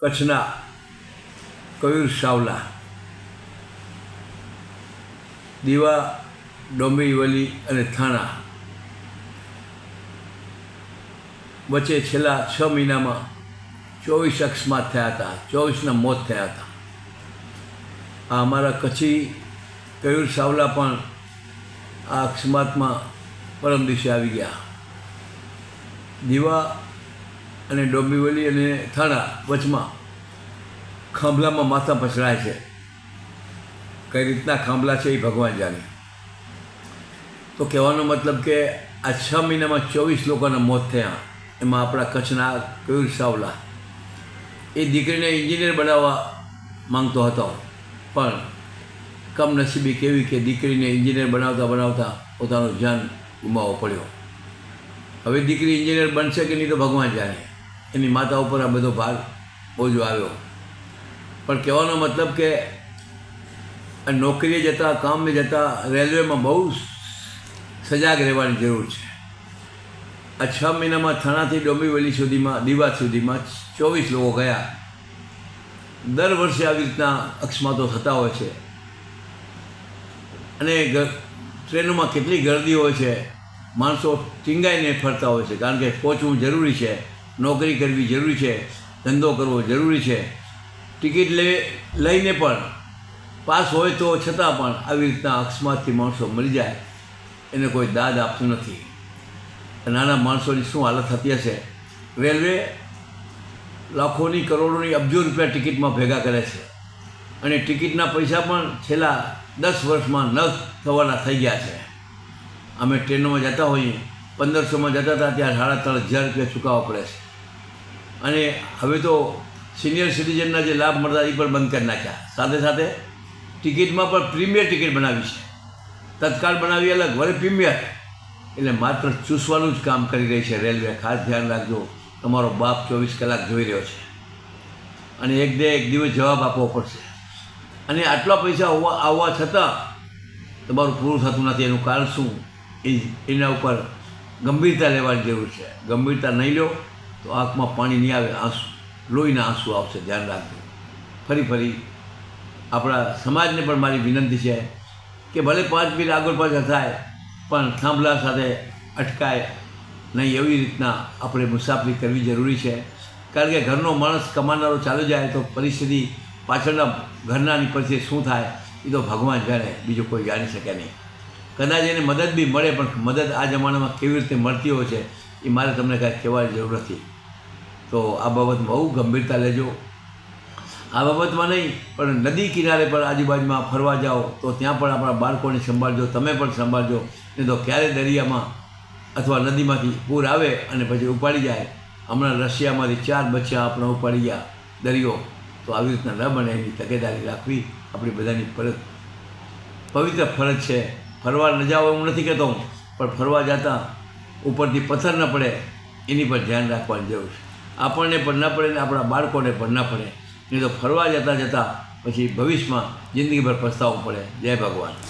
કચ્છના કયુર સાવલા, દીવા, ડોંબીવલી અને થાણા વચ્ચે છેલ્લા છ મહિનામાં ચોવીસ અકસ્માત થયા હતા, ચોવીસના મોત થયા હતા. આ અમારા કચ્છી કયુર સાવલા પણ આ અકસ્માતમાં પરમ દિવસે આવી ગયા. દીવા અને ડોંબીવલી અને થાણા વચમાં ખાંભલામાં માથા પછડાય છે. કઈ રીતના ખાંભલા છે એ ભગવાન જાણે. તો કહેવાનો મતલબ કે આ છ મહિનામાં ચોવીસ લોકોના મોત થયા. એમાં આપણા કચ્છના કયુર સાવલા. એ દીકરીને એન્જિનિયર બનાવવા માંગતો હતો. પણ કમનસીબી કેવી કે દીકરીને એન્જિનિયર બનાવતા બનાવતા પોતાનો જાન ગુમાવવો પડ્યો. હવે દીકરી એન્જિનિયર બનશે કે નહીં તો ભગવાન જાણે. એની માતા ઉપર આ બધો ભાર બોજો આવ્યો પણ કહેવાનો મતલબ કે નોકરીએ જતાં, કામે જતાં, રેલવેમાં બહુ સજાગ રહેવાની જરૂર છે. આ છ મહિનામાં થાણાથી ડોંબીવલી સુધીમાં, દીવા સુધીમાં ચોવીસ લોકો ગયા. દર વર્ષે આવી રીતના અકસ્માતો થતા હોય છે. અને ટ્રેનોમાં કેટલી ગરદી હોય છે. માણસો ટીંગાઈને ફરતા હોય છે. કારણ કે પહોંચવું જરૂરી છે. નોકરી કરવી જરૂરી છે, ધંધો કરવો જરૂરી છે. ટિકિટ લે, લઈને પણ પાસ હોય તો છતાં પણ આવી રીતના અકસ્માતથી માણસો મરી જાય. એને કોઈ દાદ આપતું નથી. નાના માણસોની શું હાલત થતી હશે રેલવે લાખોની કરોડોની અબજો રૂપિયા ટિકિટમાં ભેગા કરે છે. અને ટિકિટના પૈસા પણ છેલ્લા દસ વર્ષમાં ન થવાના થઈ ગયા છે. અમે ટ્રેનોમાં જતા હોઈએ. પંદરસોમાં જતા હતા ત્યાં સાડા ત્રણ હજાર રૂપિયા ચૂકવવા પડે છે. અને હવે તો સિનિયર સિટીઝનના જે લાભ મળતા એ પણ બંધ કરી નાખ્યા. સાથે સાથે ટિકિટમાં પણ પ્રીમિયર ટિકિટ બનાવી છે. તત્કાળ બનાવી અલગ વળી પ્રીમિયર. એટલે માત્ર ચૂસવાનું જ કામ કરી રહી છે રેલવે. ખાસ ધ્યાન રાખજો, તમારો બાપ ચોવીસ કલાક જોઈ રહ્યો છે. અને એક દે એક દિવસ જવાબ આપવો પડશે. અને આટલા પૈસા હોવા, આવવા છતાં તમારું પૂરું થતું નથી. એનું કારણ શું? એ, એના ઉપર ગંભીરતા લેવાની જરૂર છે. ગંભીરતા નહીં લો તો આંખમાં પાણી નહીં આવે, આંસુ, લોહીના આંસુ આવશે, ધ્યાન રાખજો. ફરી ફરી આપણા સમાજને પણ મારી વિનંતી છે કે ભલે પાંચ મિનિટ આગળ પાછળ થાય, પણ થાંભલા સાથે અટકાય નહીં એવી રીતના આપણે મુસાફરી કરવી જરૂરી છે. કારણ કે ઘરનો માણસ કમાનારો ચાલુ જાય તો પરિસ્થિતિ પાછળના ઘરનાની પરિસ્થિતિ શું થાય, એ તો ભગવાન જાણે, બીજું કોઈ જાણી શકે નહીં. કદાચ એને મદદ બી મળે, પણ મદદ આ જમાનામાં કેવી રીતે મળતી હોય છે, એ મારે તમને કાંઈ કહેવાની જરૂર નથી. તો આ બાબતમાં બહુ ગંભીરતા લેજો. આ બાબતમાં નહીં, પણ નદી કિનારે પણ આજુબાજુમાં ફરવા જાઓ, તો ત્યાં પણ આપણા બાળકોને સંભાળજો, તમે પણ સંભાળજો, નહીં તો ક્યારે દરિયામાં અથવા નદીમાંથી પૂર આવે અને પછી ઉપાડી જાય. હમણાં રશિયામાંથી ચાર બચ્ચા આપણે ઉપાડી ગયા, દરિયો. તો આવી રીતના ન બને, એની તકેદારી રાખવી આપણી બધાની ફરજ. પવિત્ર ફરજ છે. ફરવા ન જાઓ એવું નથી કહેતો હું, પણ ફરવા જતાં ઉપરથી પથ્થર ન પડે, એની પર ધ્યાન રાખવાની જરૂર છે. આપણને પણ ન પડે ને આપણા બાળકોને પણ ન પડે. નહીં તો ફરવા જતાં જતાં પછી ભવિષ્યમાં જિંદગીભર પસ્તાવવું પડે. જય ભગવાન.